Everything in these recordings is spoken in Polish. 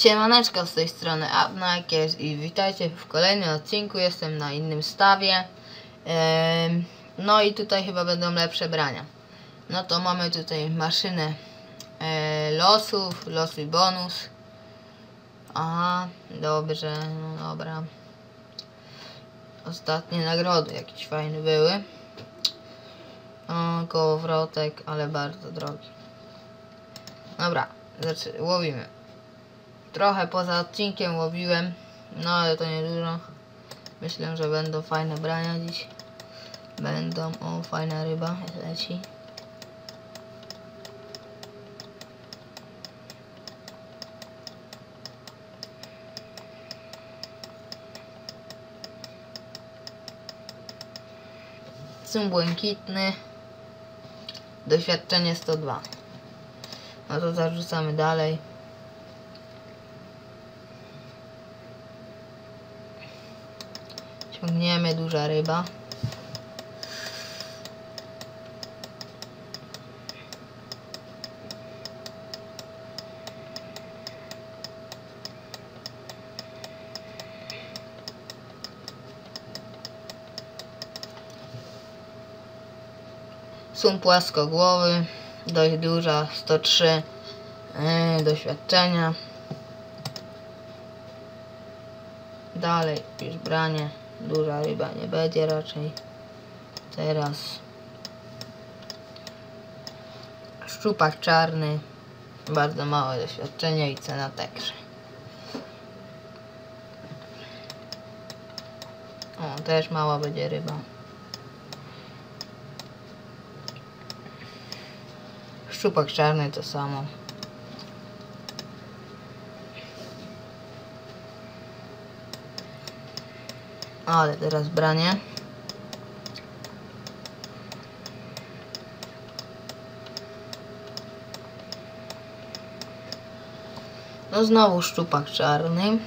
Siemaneczko z tej strony Abnakies i witajcie w kolejnym odcinku, jestem na innym stawie. No i tutaj chyba będą lepsze brania. No to mamy tutaj maszynę e, losów, losuj bonus. Aha, dobrze, no dobra. Ostatnie nagrody jakieś fajne były. O, Kołowrotek, ale bardzo drogi. Dobra, łowimy Trochę poza odcinkiem łowiłem, no ale to nie dużo. Myślę, że będą fajne brania dziś. Będą, o fajna ryba leci. Są błękitny. Doświadczenie 102. No to zarzucamy dalej. Ciągniemy, duża ryba. Są płaskogłowy, dość duża, 103 yy, doświadczenia. Dalej już branie. Duża ryba nie będzie raczej. Teraz szczupak czarny. Bardzo małe doświadczenie i cena także. O, też mała będzie ryba. Szczupak czarny to samo. Ale teraz branie. No znowu szczupak czarny.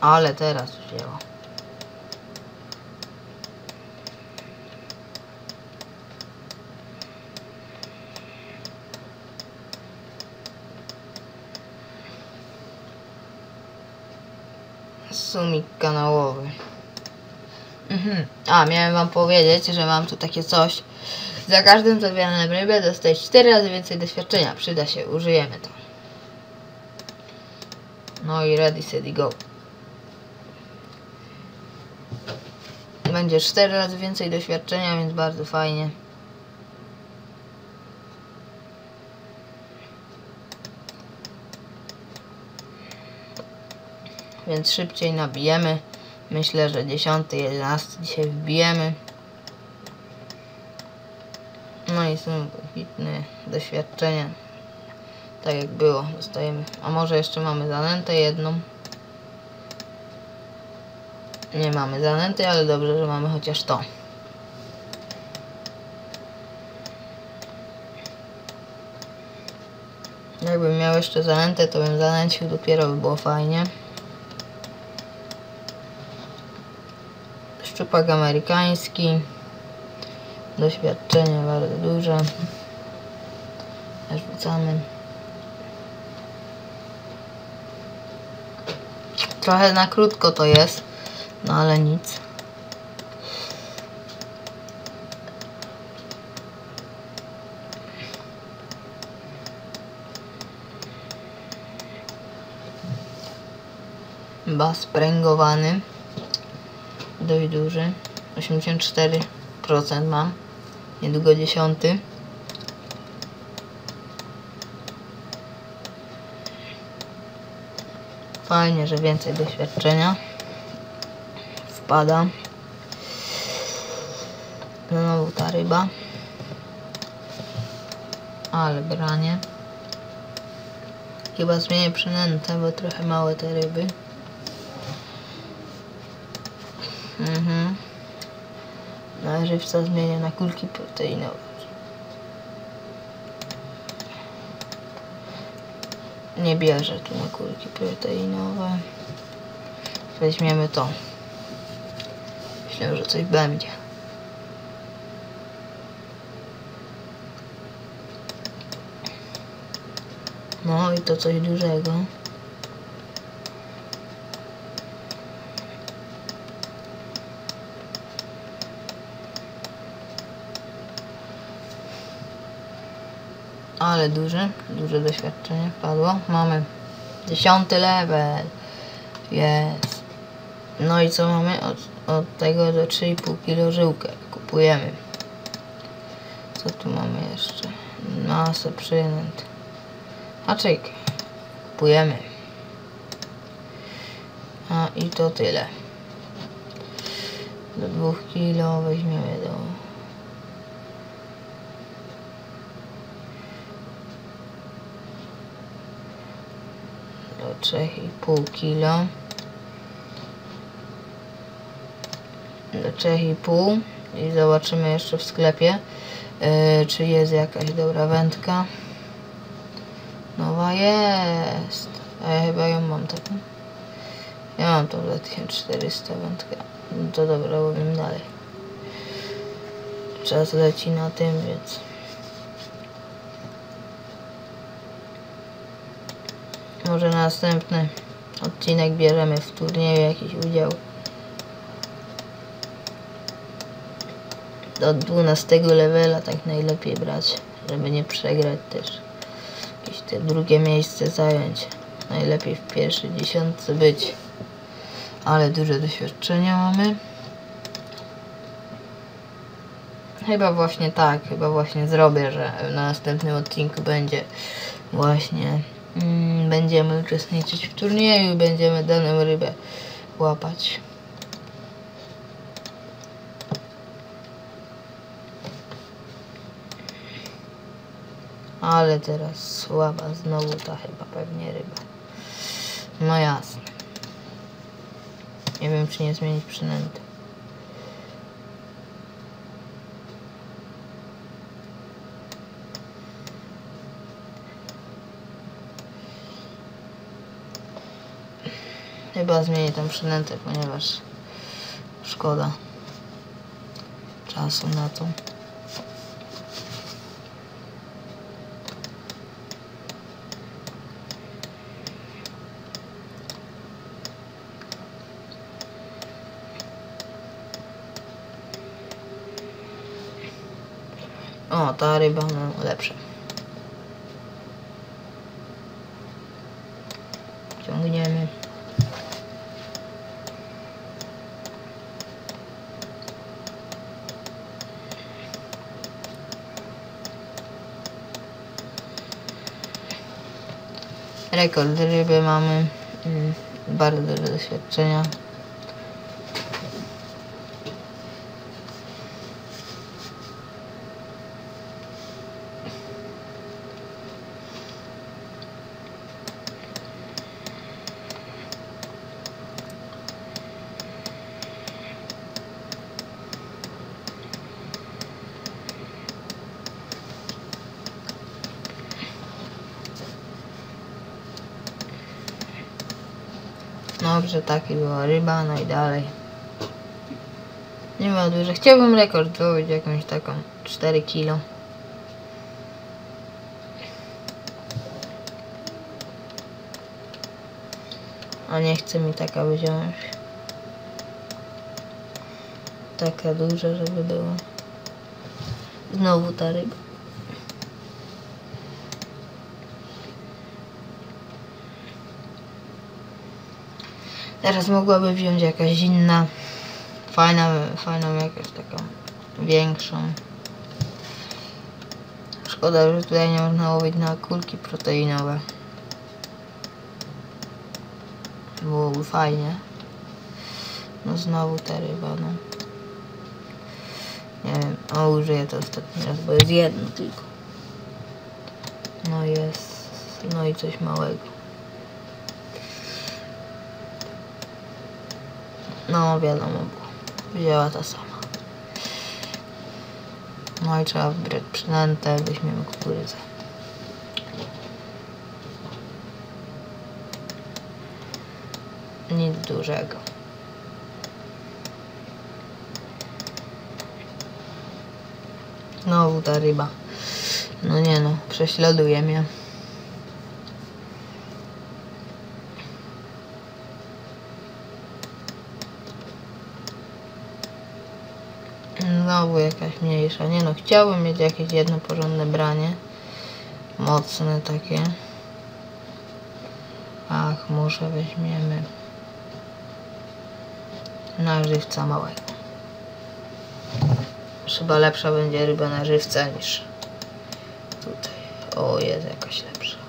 Ale teraz wzięło. Sumik kanałowy. Mhm. A, miałem wam powiedzieć, że mam tu takie coś. Za każdym zabieranym rybę dostajesz 4 razy więcej doświadczenia. Przyda się, użyjemy to. No i ready, steady, go. Będzie 4 razy więcej doświadczenia, więc bardzo fajnie. Więc szybciej nabijemy. Myślę, że 10, 11 dzisiaj wbijemy. No i są hitne doświadczenia. Tak jak było, dostajemy. A może jeszcze mamy zanętę jedną. Nie mamy zanęty, ale dobrze, że mamy chociaż to. Jakbym miał jeszcze zanętę, to bym zanęcił, dopiero by było fajnie. Szczupak amerykański. Doświadczenie bardzo duże. Rzucamy. Trochę na krótko to jest, no ale nic. Bas pręgowany dość duży. 84% mam. Niedługo dziesiąty. Fajnie, że więcej doświadczenia wpada. Znowu ta ryba. Ale branie. Chyba zmienię przynętę, bo trochę małe te ryby. Mhm. Na żywca zmienię na kulki proteinowe. Nie bierze tu na kulki proteinowe. Weźmiemy to. Myślę, że coś będzie. No i to coś dużego. Ale duże, duże doświadczenie wpadło. Mamy dziesiąty level. Jest. No i co mamy? Od, od tego do 3,5 kg żyłkę kupujemy. Co tu mamy jeszcze? Masę przynęt. Haczyk. Kupujemy. A i to tyle. Do 2 kg weźmiemy do do 3,5 kg do 3,5 i zobaczymy jeszcze w sklepie yy, czy jest jakaś dobra wędka. Nowa jest. A ja chyba ją mam taką. Ja mam tą za 1400 wędkę. No to dobra, łowimy dalej. Czas leci na tym, więc Może następny odcinek bierzemy w turnieju jakiś udział. Do 12 levela tak najlepiej brać, żeby nie przegrać też. Jakieś te drugie miejsce zająć. Najlepiej w pierwszej dziesiątce być. Ale duże doświadczenia mamy. Chyba właśnie tak, chyba właśnie zrobię, że na następnym odcinku będzie właśnie będziemy uczestniczyć w turnieju będziemy daną rybę łapać. Ale teraz słaba znowu ta chyba pewnie ryba. No jasne. Nie wiem czy nie zmienić przynęty. Chyba zmienię tą przynętę, ponieważ szkoda czasu na to. O, ta ryba no, lepsza. Ciągniemy. Rekord ryby mamy. Bardzo doświadczenia. Dobrze, taki była ryba, no i dalej. Nie ma dużo. Chciałbym rekord złowić jakąś taką 4 kilo. A nie chce mi taka wziąć. Taka duża, żeby była. Znowu ta ryba. Teraz mogłaby wziąć jakaś inna, fajna, fajną jakaś taką większą. Szkoda, że tutaj nie można łowić na kulki proteinowe. Byłoby fajnie. No znowu ta ryba, no. Nie wiem, a użyję to ostatni raz, bo jest jedno tylko. No jest, no i coś małego. No wiadomo było. Wzięła ta sama. No i trzeba wybrać przynętę, weźmiemy kukurydzę. Nic dużego. Znowu ta ryba. No nie no, prześladuje mnie. Znowu jakaś mniejsza. Nie no, chciałbym mieć jakieś jedno porządne branie. Mocne takie. Ach, może weźmiemy na żywca małego. Chyba lepsza będzie ryba na żywca niż tutaj. O, jest jakaś lepsza.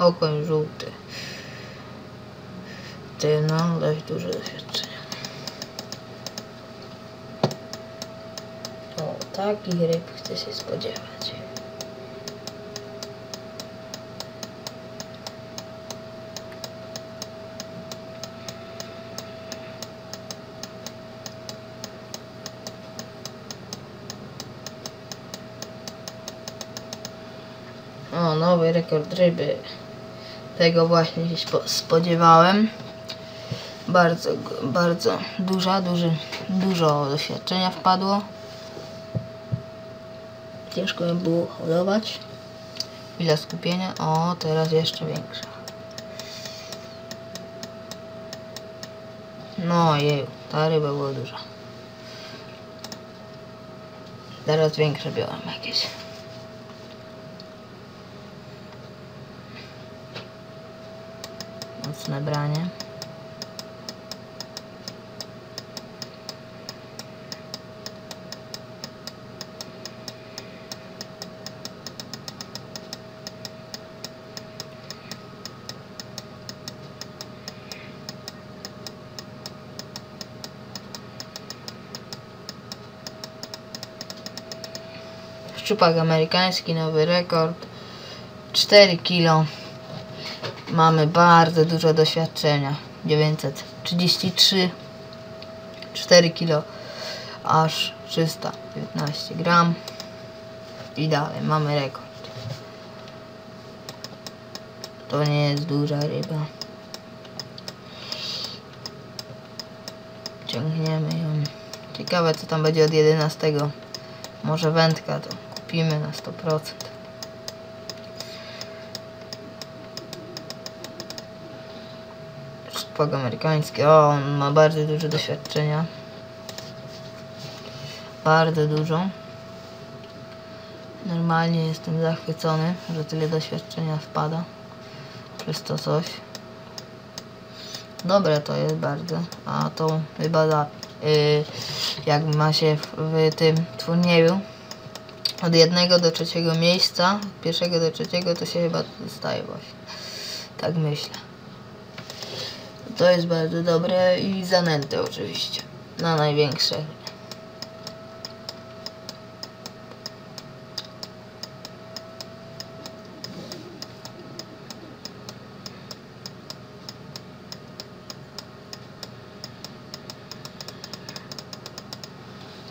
Okoń żółty. Ty no, dość duże doświadczenie. O, takich ryb chcę się spodziewać. O, nowy rekord ryby. Tego właśnie się spo- spodziewałem. Bardzo, bardzo duża, duży, dużo doświadczenia wpadło. Ciężko mi było hodować. Chwila skupienia. O, teraz jeszcze większa. No jej, ta ryba była duża. Teraz większe biorę jakieś. Mocne branie. Szczupak amerykański, nowy rekord. 4 kilo. Mamy bardzo dużo doświadczenia. 933 4 kilo aż 315 gram i dalej mamy rekord. To nie jest duża ryba. Ciągniemy ją. Ciekawe co tam będzie od 11. Może wędka to kupimy na 100%. Szpak amerykański. O, on ma bardzo dużo doświadczenia. Bardzo dużo. Normalnie jestem zachwycony, że tyle doświadczenia wpada. Przez to coś. Dobre to jest bardzo. A to chyba za, yy, jak ma się w, w tym turnieju od jednego do trzeciego miejsca, od pierwszego do trzeciego to się chyba dostaje właśnie. Tak myślę. To jest bardzo dobre i zanęty oczywiście. Na największe.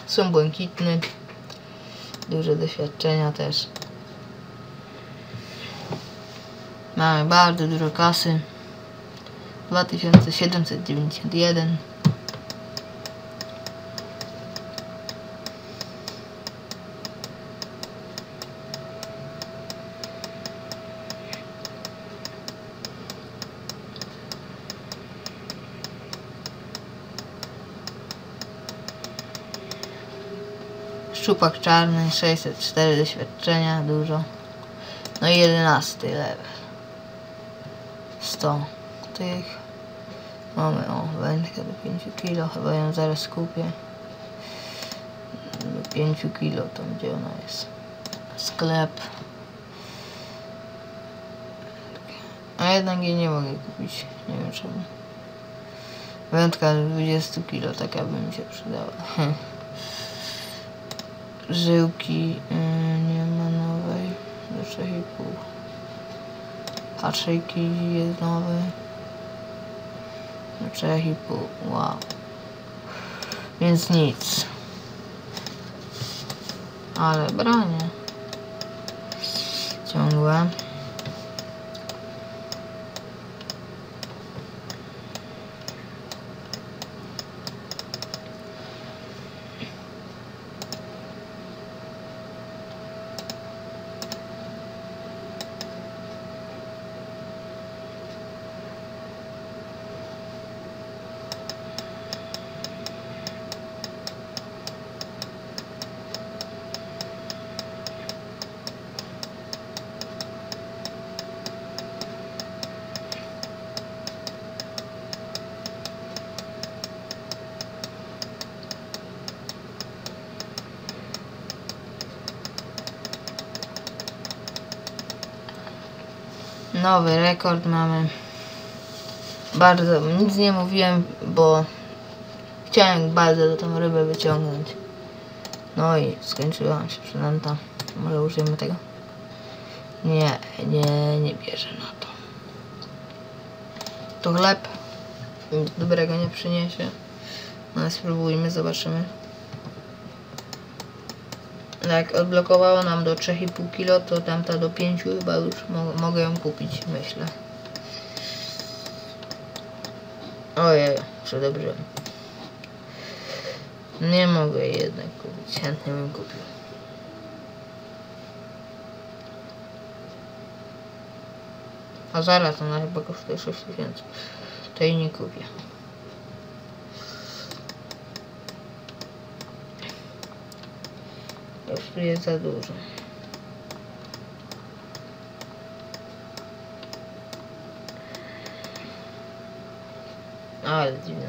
Są błękitne. Duże doświadczenia też. Mamy bardzo dużo kasy. 2791 Szczupak czarny, 604 doświadczenia, dużo. No i 11 level. 100 tych. Mamy o wędkę do 5 kilo, chyba ją zaraz kupię. Do 5 kilo to gdzie ona jest. Sklep. A jednak jej nie mogę kupić. Nie wiem czemu. Wędka do 20 kilo, taka by mi się przydała. Żyłki yy, nie ma nowej. Do 3,5. Haczyki jest nowy. Do 3,5. Wow. Więc nic. Ale branie. Ciągłe. Nowy rekord mamy. Bardzo, nic nie mówiłem, bo chciałem bardzo tą rybę wyciągnąć. No i skończyła się przynęta. Może użyjemy tego? Nie, nie, nie bierze na to. To chleb. Nic dobrego nie przyniesie. No ale spróbujmy, zobaczymy. Jak odblokowało nam do 3,5 kg, to tamta do 5 chyba już mo mogę ją kupić, myślę. Ojej, co dobrze. Nie mogę jednak kupić, chętnie bym kupił. A zaraz ona chyba kosztuje 6 tysięcy. To jej nie kupię. Kosztuje za dużo. Ale dziwna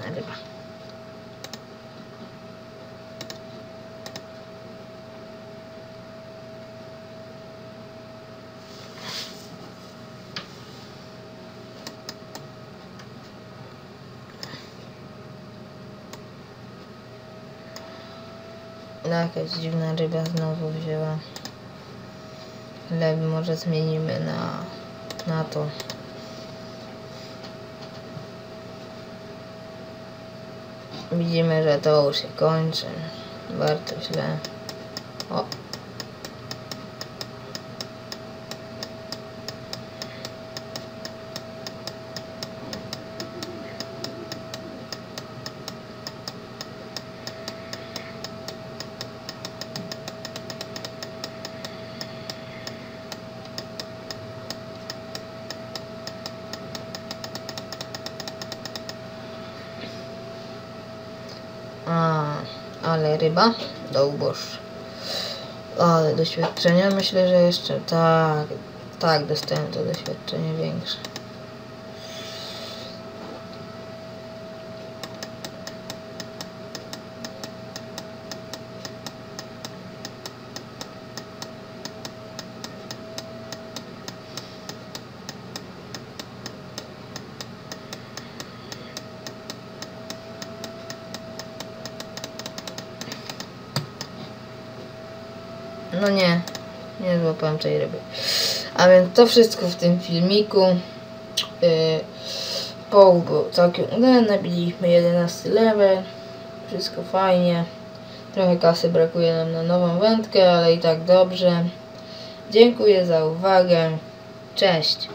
Jakaś dziwna ryba znowu wzięła. Chleb może zmienimy na, na to. Widzimy, że to już się kończy. Bardzo źle. O. A, ale ryba do uboższa. Ale doświadczenia myślę, że jeszcze tak, tak dostałem to doświadczenie większe. No nie, nie złapałem tej ryby. A więc to wszystko w tym filmiku. Yy, połów był całkiem udany, nabiliśmy 11 level. Wszystko fajnie. Trochę kasy brakuje nam na nową wędkę, ale i tak dobrze. Dziękuję za uwagę. Cześć.